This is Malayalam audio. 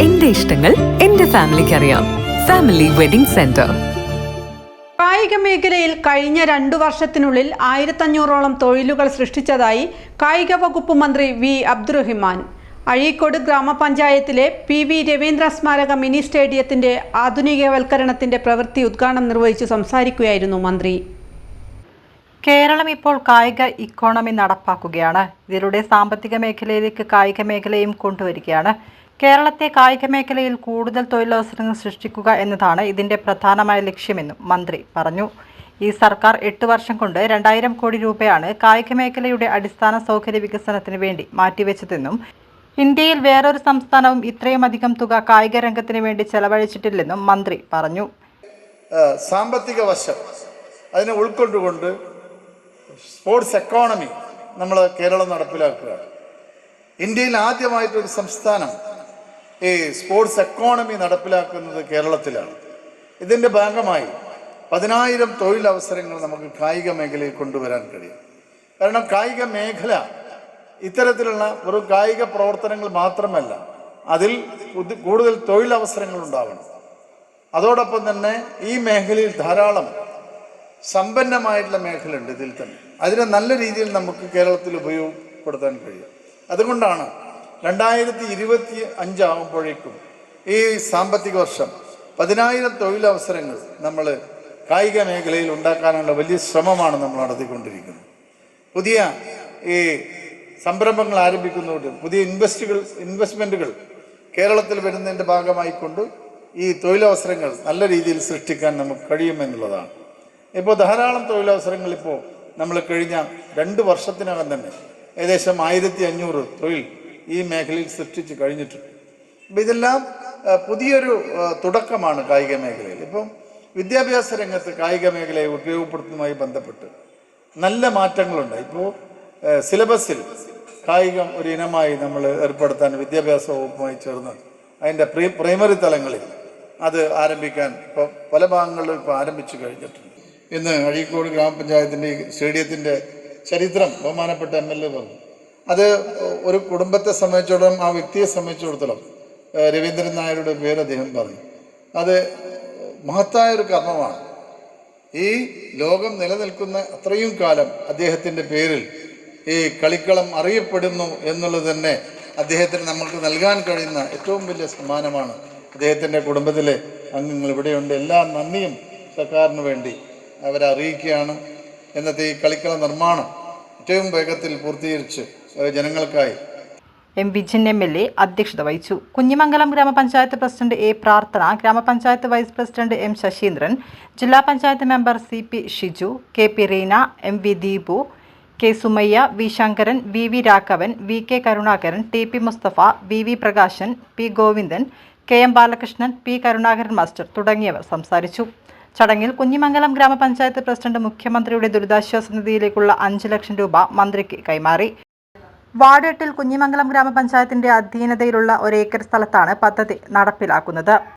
എന്റെ ഇഷ്ടങ്ങൾ എന്റെ ഫാമിലിക്ക് അറിയാം ഫാമിലി വെഡിംഗ് സെന്റർ കായിക മേഖലയിൽ കഴിഞ്ഞ രണ്ടു വർഷത്തിനുള്ളിൽ ആയിരത്തഞ്ഞൂറോളം തൊഴിലുകൾ സൃഷ്ടിച്ചതായി കായിക വകുപ്പ് മന്ത്രി വി അബ്ദുറഹിമാൻ. അഴീക്കോട് ഗ്രാമപഞ്ചായത്തിലെ പി വി രവീന്ദ്ര സ്മാരക മിനി സ്റ്റേഡിയത്തിന്റെ ആധുനികവൽക്കരണത്തിന്റെ പ്രവൃത്തി ഉദ്ഘാടനം നിർവഹിച്ചു സംസാരിക്കുകയായിരുന്നു മന്ത്രി. കേരളം ഇപ്പോൾ കായിക ഇക്കോണമി നടപ്പാക്കുകയാണ്. ഇതിലൂടെ സാമ്പത്തിക മേഖലയിലേക്ക് കായിക മേഖലയും കൊണ്ടുവരികയാണ്. കേരളത്തെ കായിക മേഖലയിൽ കൂടുതൽ തൊഴിലവസരങ്ങൾ സൃഷ്ടിക്കുക എന്നതാണ് ഇതിന്റെ പ്രധാനമായ ലക്ഷ്യമെന്നും മന്ത്രി പറഞ്ഞു. ഈ സർക്കാർ എട്ട് വർഷം കൊണ്ട് രണ്ടായിരം കോടി രൂപയാണ് കായിക മേഖലയുടെ അടിസ്ഥാന സൗകര്യ വികസനത്തിന് വേണ്ടി മാറ്റിവെച്ചതെന്നും ഇന്ത്യയിൽ വേറൊരു സംസ്ഥാനവും ഇത്രയുമധികം തുക കായിക രംഗത്തിന് വേണ്ടി ചെലവഴിച്ചിട്ടില്ലെന്നും മന്ത്രി പറഞ്ഞു. സാമ്പത്തിക വശം അതിനെ ഉൾക്കൊണ്ടുകൊണ്ട് സ്പോർട്സ് എക്കോണമി നമ്മൾ കേരളം നടപ്പിലാക്കുകയാണ് ഇന്ത്യയിൽ ആദ്യമായിട്ടൊരു സംസ്ഥാനം ഈ സ്പോർട്സ് എക്കോണമി നടപ്പിലാക്കുന്നത് കേരളത്തിലാണ്. ഇതിന്റെ ഭാഗമായി പതിനായിരം തൊഴിലവസരങ്ങൾ നമുക്ക് കായിക മേഖലയിൽ കൊണ്ടുവരാൻ കഴിയും. കാരണം കായിക മേഖല ഇത്തരത്തിലുള്ള ഒരു കായിക പ്രവർത്തനങ്ങൾ മാത്രമല്ല അതിൽ കൂടുതൽ തൊഴിലവസരങ്ങൾ ഉണ്ടാവണം. അതോടൊപ്പം തന്നെ ഈ മേഖലയിൽ ധാരാളം സമ്പന്നമായിട്ടുള്ള മേഖലയുണ്ട് ഇതിൽ തന്നെ. അതിനെ നല്ല രീതിയിൽ നമുക്ക് കേരളത്തിൽ ഉപയോഗപ്പെടുത്താൻ കഴിയും. അതുകൊണ്ടാണ് രണ്ടായിരത്തി ഇരുപത്തി അഞ്ചാകുമ്പോഴേക്കും ഈ സാമ്പത്തിക വർഷം പതിനായിരം തൊഴിലവസരങ്ങൾ നമ്മൾ കായിക മേഖലയിൽ ഉണ്ടാക്കാനുള്ള വലിയ ശ്രമമാണ് നമ്മൾ നടത്തിക്കൊണ്ടിരിക്കുന്നത്. പുതിയ ഈ സംരംഭങ്ങൾ ആരംഭിക്കുന്നതുകൊണ്ട് പുതിയ ഇൻവെസ്റ്റുകൾ ഇൻവെസ്റ്റ്മെന്റുകൾ കേരളത്തിൽ വരുന്നതിന്റെ ഭാഗമായിക്കൊണ്ട് ഈ തൊഴിലവസരങ്ങൾ നല്ല രീതിയിൽ സൃഷ്ടിക്കാൻ നമുക്ക് കഴിയുമെന്നുള്ളതാണ്. ഇപ്പോൾ ധാരാളം തൊഴിലവസരങ്ങൾ ഇപ്പോൾ നമ്മൾ കഴിഞ്ഞ രണ്ട് വർഷത്തിനകം തന്നെ ഏകദേശം ആയിരത്തി അഞ്ഞൂറ് തൊഴിൽ ഈ മേഖലയിൽ സൃഷ്ടിച്ച് കഴിഞ്ഞിട്ടുണ്ട്. അപ്പം ഇതെല്ലാം പുതിയൊരു തുടക്കമാണ് കായിക മേഖലയിൽ. ഇപ്പം വിദ്യാഭ്യാസ രംഗത്ത് കായിക മേഖലയെ ഉപയോഗപ്പെടുത്തുന്നതുമായി ബന്ധപ്പെട്ട് നല്ല മാറ്റങ്ങളുണ്ട്. ഇപ്പോൾ സിലബസിൽ കായികം ഒരു ഇനമായി നമ്മൾ ഏർപ്പെടുത്താൻ വിദ്യാഭ്യാസ വകുപ്പുമായി ചേർന്ന് അതിന്റെ പ്രീ പ്രൈമറി തലങ്ങളിൽ അത് ആരംഭിക്കാൻ ഇപ്പോൾ പല ഭാഗങ്ങളിലും ഇപ്പോൾ ആരംഭിച്ചു കഴിഞ്ഞിട്ടുണ്ട്. ഇന്ന് അഴീക്കോട് ഗ്രാമപഞ്ചായത്തിന്റെ സ്റ്റേഡിയത്തിന്റെ ചരിത്രം ബഹുമാനപ്പെട്ട എം എൽ എ പറഞ്ഞു. അത് ഒരു കുടുംബത്തെ സംബന്ധിച്ചിടത്തോളം ആ വ്യക്തിയെ സംബന്ധിച്ചിടത്തോളം രവീന്ദ്രൻ നായരുടെ പേര് അദ്ദേഹം പറഞ്ഞു. അത് മഹത്തായ ഒരു കർമ്മമാണ്. ഈ ലോകം നിലനിൽക്കുന്ന അത്രയും കാലം അദ്ദേഹത്തിന്റെ പേരിൽ ഈ കളിക്കളം അറിയപ്പെടുന്നു എന്നുള്ളത് തന്നെ അദ്ദേഹത്തിന് നമുക്ക് നൽകാൻ കഴിയുന്ന ഏറ്റവും വലിയ സമ്മാനമാണ്. അദ്ദേഹത്തിന്റെ കുടുംബത്തിലെ അംഗങ്ങൾ ഇവിടെയുണ്ട്. എല്ലാ നന്ദിയും സർക്കാരിന് വേണ്ടി. അവരെ അറിയിക്കുകയാണ് ഈ കളിക്കള നിർമ്മാണം ഏറ്റവും വേഗത്തിൽ പൂർത്തീകരിച്ച് ജനങ്ങൾക്കായി. M Vijin M L A അധ്യക്ഷത വഹിച്ചു. കുഞ്ഞിമംഗലം ഗ്രാമപഞ്ചായത്ത് പ്രസിഡന്റ് എ പ്രാർത്ഥന ഗ്രാമപഞ്ചായത്ത് വൈസ് പ്രസിഡന്റ് എം ശശീന്ദ്രൻ ജില്ലാ panchayat member C P Shiju K P Reena M V Deepu K Sumayya V Sankaran V V Raghavan V K Karunakaran T P Musthafa V V Prakashan P Govindan K M Balakrishnan P Karunakaran master തുടങ്ങിയവർ സംസാരിച്ചു. ചടങ്ങിൽ കുഞ്ഞിമംഗലം ഗ്രാമപഞ്ചായത്ത് പ്രസിഡന്റ് മുഖ്യമന്ത്രിയുടെ ദുരിതാശ്വാസ നിധിയിലേക്കുള്ള അഞ്ച് ലക്ഷം രൂപ മന്ത്രിക്ക് കൈമാറി. വാർഡ് എട്ടിൽ കുഞ്ഞിമംഗലം ഗ്രാമപഞ്ചായത്തിന്റെ അധീനതയിലുള്ള ഒരേക്കർ സ്ഥലത്താണ് പദ്ധതി നടപ്പിലാക്കുന്നത്.